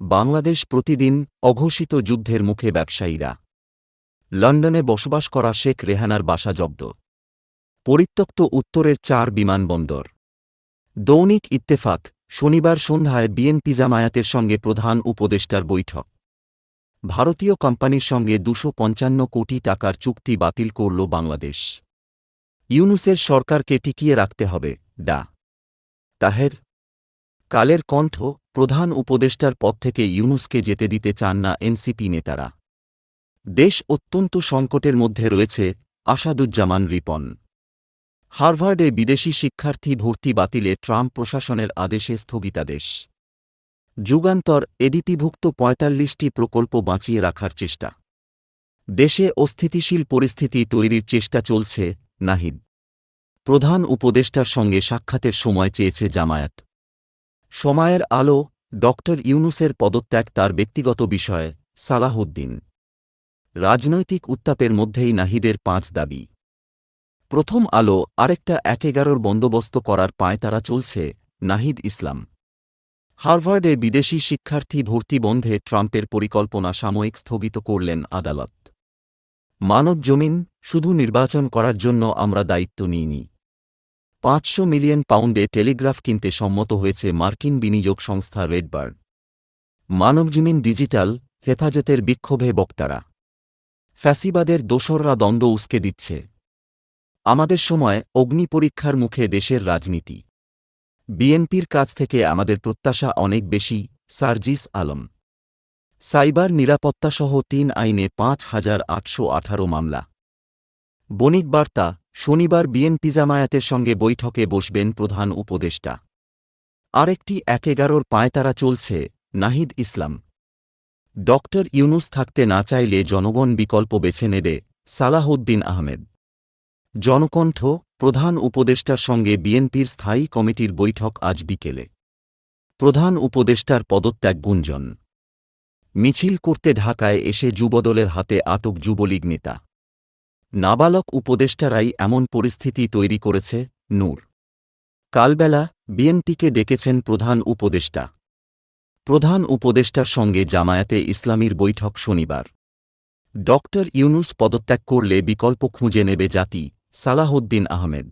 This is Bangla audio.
বাংলাদেশ প্রতিদিন অঘোষিত যুদ্ধের মুখে ব্যবসায়ীরা। লন্ডনে বসবাস করা শেখ রেহানার বাসা জব্দ। পরিত্যক্ত উত্তরের চার বিমানবন্দর। দৌনিক ইত্তেফাক, শনিবার সন্ধ্যায় বিএনপি জামায়াতের সঙ্গে প্রধান উপদেষ্টার বৈঠক। ভারতীয় কোম্পানির সঙ্গে দুশো পঞ্চান্ন কোটি টাকার চুক্তি বাতিল করল বাংলাদেশ। ইউনুসের সরকারকে টিকিয়ে রাখতে হবে, ডা। তাহের। কালের কণ্ঠ প্রধান উপদেষ্টার পদ থেকে ইউনুসকে যেতে দিতে চান না এনসিপি নেতারা। দেশ অত্যন্ত সংকটের মধ্যে রয়েছে, আসাদুজ্জামান রিপন। হার্ভার্ডে বিদেশি শিক্ষার্থী ভর্তি বাতিলে ট্রাম্প প্রশাসনের আদেশে স্থগিতাদেশ। যুগান্তর এডিপিভুক্ত পঁয়তাল্লিশটি প্রকল্প বাঁচিয়ে রাখার চেষ্টা। দেশে অস্থিতিশীল পরিস্থিতি তৈরির চেষ্টা চলছে, নাহিদ। প্রধান উপদেষ্টার সঙ্গে সাক্ষাতের সময় চেয়েছে জামায়াত। সময়ের আলো ড ইউনুসের পদত্যাগ তার ব্যক্তিগত বিষয় সালাহউদ্দিন। রাজনৈতিক উত্তাপের মধ্যেই নাহিদের পাঁচ দাবি। প্রথম আলো আরেকটা এক এগারোর বন্দোবস্ত করার পায়তারা চলছে নাহিদ ইসলাম। হার্ভার্ডে বিদেশি শিক্ষার্থী ভর্তি বন্ধে ট্রাম্পের পরিকল্পনা সাময়িক স্থগিত করলেন আদালত। মানব জমিন শুধু নির্বাচন করার জন্য আমরা দায়িত্ব নিইনি। পাঁচশো মিলিয়ন পাউন্ডে টেলিগ্রাফ কিনতে সম্মত হয়েছে মার্কিন বিনিয়োগ সংস্থা রেডবার্ড মানবজমিন ডিজিটাল, হেফাজতের বিক্ষোভে বক্তারা। ফ্যাসিবাদের দোসররা দ্বন্দ্ব উস্কে দিচ্ছে। আমাদের সময় অগ্নি পরীক্ষার মুখে দেশের রাজনীতি। বিএনপির কাছ থেকে আমাদের প্রত্যাশা অনেক বেশি, সার্জিস আলম। সাইবার নিরাপত্তাসহ তিন আইনে পাঁচ হাজার আটশো আঠারো মামলা। বণিক বার্তা শনিবার বিএনপি জামায়াতের সঙ্গে বৈঠকে বসবেন প্রধান উপদেষ্টা। আরেকটি এক এগারোর পায়তারা চলছে, নাহিদ ইসলাম। ডক্টর ইউনুস থাকতে না চাইলে জনগণ বিকল্প বেছে নেবে, সালাহউদ্দিন আহমেদ। জনকণ্ঠ, প্রধান উপদেষ্টার সঙ্গে বিএনপির স্থায়ী কমিটির বৈঠক আজ বিকেলে। প্রধান উপদেষ্টার পদত্যাগ গুঞ্জন। মিছিল করতে ঢাকায় এসে যুবদলের হাতে আটক যুবলীগ নেতা। নাবালক উপদেষ্টারাই এমন পরিস্থিতি তৈরি করেছে, নূর। কালবেলা বিএনপিকে ডেকেছেন প্রধান উপদেষ্টা। প্রধান উপদেষ্টার সঙ্গে জামায়াতে ইসলামীর বৈঠক শনিবার। ডক্টর ইউনুস পদত্যাগ করলে বিকল্প খুঁজে নেবে জাতি, সালাহউদ্দিন আহমেদ।